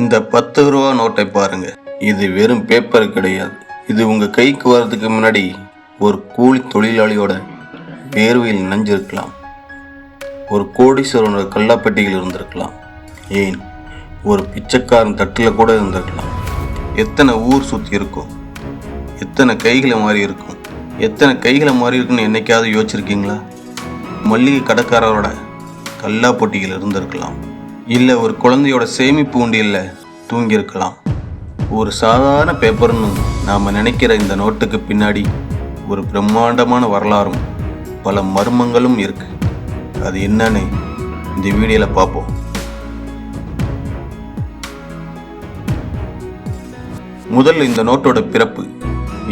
இந்த பத்து ரூபா நோட்டை பாருங்க. இது வெறும் பேப்பர் கிடையாது. இது உங்க கைக்கு வர்றதுக்கு முன்னாடி ஒரு கூலி தொழிலாளியோட வேர்வையில் நனைஞ்சிருக்கலாம் ஒரு கோடீஸ்வரனோட கல்லாப்பெட்டியில் இருந்திருக்கலாம். ஏன்? ஒரு பிச்சைக்காரன் தட்டில் கூட இருந்திருக்கலாம். எத்தனை ஊர் சுற்றி இருக்கும்? எத்தனை கைகளை மாறி இருக்கும்? எத்தனை கைகளை மாறி இருக்குன்னு என்னைக்காவது யோசிச்சிருக்கீங்களா? மல்லிகை கடைக்காரரோட கல்லாப்பொட்டியில் இருந்திருக்கலாம். இல்லை ஒரு குழந்தையோட சேமிப்பு உண்டியலில் தூங்கியிருக்கலாம். ஒரு சாதாரண பேப்பர்னு நாம் நினைக்கிற இந்த நோட்டுக்கு பின்னாடி ஒரு பிரம்மாண்டமான வரலாறும் பல மர்மங்களும் இருக்கு. அது என்னன்னு இந்த வீடியோவில் பார்ப்போம் முதல்ல இந்த நோட்டோட பிறப்பு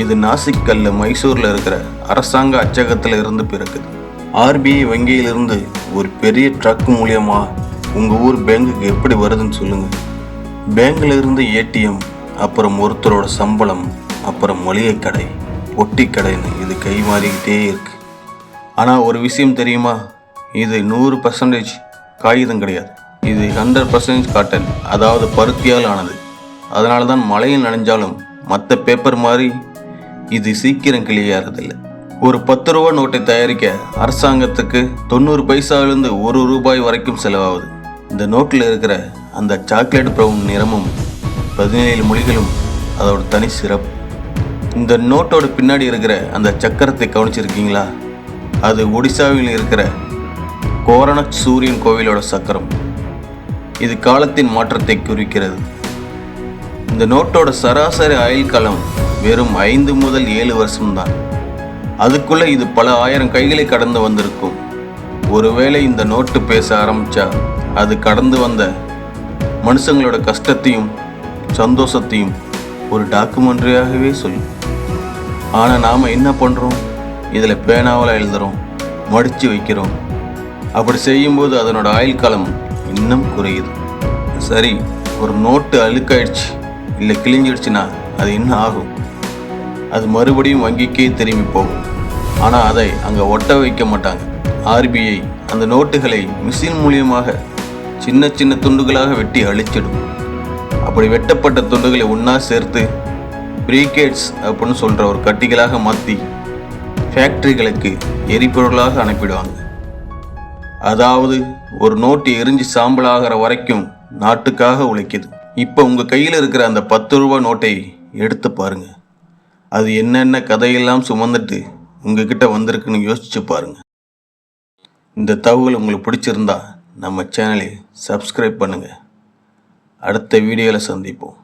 இது நாசிக்கல்ல மைசூர்ல இருக்கிற அரசாங்க அச்சகத்துல இருந்து பிறக்குது. ஆர்பிஐ வங்கியிலிருந்து ஒரு பெரிய ட்ரக் மூலியமாக உங்கள் ஊர் பேங்குக்கு எப்படி வருதுன்னு சொல்லுங்கள் பேங்கில் இருந்து ஏடிஎம் அப்புறம் ஒருத்தரோட சம்பளம் அப்புறம் மளிகை கடை ஒட்டி கடைன்னு இது கை மாறிக்கிட்டே இருக்கு. ஆனால் ஒரு விஷயம் தெரியுமா? இது நூறு பர்சன்டேஜ் காகிதம் கிடையாது. இது ஹண்ட்ரட் பர்சன்டேஜ் காட்டன் அதாவது பருத்தியால் ஆனது. அதனால தான் மழையில் நனைஞ்சாலும் மற்ற பேப்பர் மாதிரி இது சீக்கிரம் கிளியாறதில்லை ஒரு பத்து ரூபா நோட்டை தயாரிக்க அரசாங்கத்துக்கு தொண்ணூறு பைசாவிலிருந்து ஒரு ரூபாய் வரைக்கும் செலவாகுது. இந்த நோட்டில் இருக்கிற அந்த சாக்லேட் ப்ரௌன் நிறமும் பதினேழு மொழிகளும் அதோட தனி சிறப்பு. இந்த நோட்டோட பின்னாடி இருக்கிற அந்த சக்கரத்தை கவனிச்சிருக்கீங்களா? அது ஒடிசாவில் இருக்கிற கோரண சூரியன் கோவிலோட சக்கரம். இது காலத்தின் மாற்றத்தை குறிக்கிறது. இந்த நோட்டோட சராசரி ஆயுள் காலம் வெறும் ஐந்து முதல் ஏழு வருஷம்தான். அதுக்குள்ளே இது பல ஆயிரம் கைகளை கடந்து வந்திருக்கும். ஒருவேளை இந்த நோட்டு பேச ஆரம்பிச்சா அது கடந்து வந்த மனுஷங்களோட கஷ்டத்தையும் சந்தோஷத்தையும் ஒரு டாக்குமெண்ட்ரியாகவே சொல்லும். ஆனால் நாம் என்ன பண்ணுறோம் இதில் பேனாவில் எழுதுகிறோம் மடித்து வைக்கிறோம். அப்படி செய்யும்போது அதனோட ஆயுள் காலம் இன்னும் குறையுது. சரி ஒரு நோட்டு அழுக்காயிடுச்சு இல்லை கிழிஞ்சிடுச்சுன்னா அது என்ன ஆகும்? அது மறுபடியும் வங்கிக்கே திரும்பி போகும். ஆனால் அதை அங்கே ஒட்ட வைக்க மாட்டாங்க. ஆர்பிஐ அந்த நோட்டுகளை மிஷின் மூலியமாக சின்ன சின்ன துண்டுகளாக வெட்டி அழிச்சிடும். அப்படி வெட்டப்பட்ட துண்டுகளை ஒன்றா சேர்த்து பிரீகேட்ஸ் அப்படின்னு சொல்கிற ஒரு கட்டிகளாக மாற்றி ஃபேக்ட்ரிகளுக்கு எரிபொருளாக அனுப்பிடுவாங்க. அதாவது ஒரு நோட்டு எரிஞ்சு சாம்பலாகிற வரைக்கும் நாட்டுக்காக உழைக்குது. இப்போ உங்கள் கையில் இருக்கிற அந்த பத்து ரூபா நோட்டை எடுத்து பாருங்கள் அது என்னென்ன கதையெல்லாம் சுமந்துட்டு உங்ககிட்ட வந்திருக்குன்னு யோசிச்சு பாருங்கள் இந்த தகவல் உங்களுக்கு பிடிச்சிருந்தா நம்ம சேனலை சப்ஸ்கிரைப் பண்ணுங்கள் அடுத்த வீடியோவில் சந்திப்போம்.